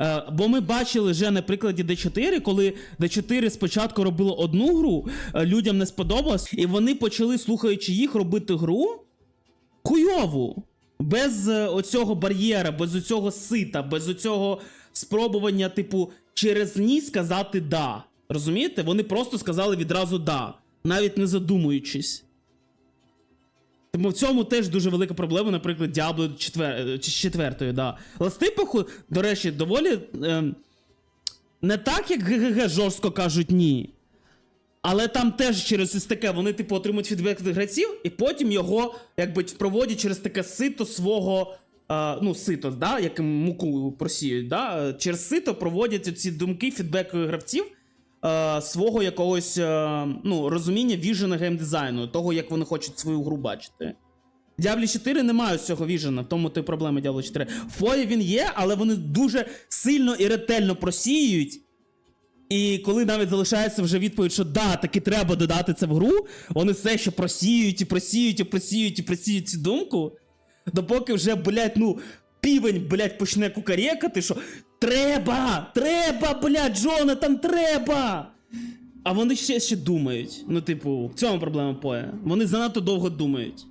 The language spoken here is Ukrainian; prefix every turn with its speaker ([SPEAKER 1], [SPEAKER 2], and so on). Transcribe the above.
[SPEAKER 1] Е, бо ми бачили вже на прикладі D4, коли D4 спочатку робило одну гру, е, людям не сподобалось, і вони почали, слухаючи їх, робити гру хуйову. Без е, оцього бар'єра, без оцього сита, без оцього спробування, типу, через ні сказати да. Розумієте? Вони просто сказали відразу да, навіть не задумуючись. Тому в цьому теж дуже велика проблема, наприклад, Diablo 4, чи 4, да. Ластипаху, до речі, доволі. ем, не так, як ГГГ жорстко кажуть ні. Але там теж через ось таке вони, типу, отримують фідбек від гравців, і потім його якби проводять через таке сито свого. е, ну, сито, да, яким муку просіють, да, через сито проводять ці думки, фідбек гравців е, свого якогось е, ну, розуміння віжена геймдизайну, того, як вони хочуть свою гру бачити. Diablo 4 немає ось цього віжена, тому то проблема Diablo 4. В Фої він є, але вони дуже сильно і ретельно просіюють. І коли навіть залишається вже відповідь, що да, таки треба додати це в гру, вони все ще просіють і просіють і просіють і просіють цю думку. Допоки вже, блядь, ну, півень, блядь, почне кукарекати, що треба! Треба, блядь, Джона, там треба! А вони ще, ще думають. Ну, типу, в цьому проблема поя. Вони занадто довго думають.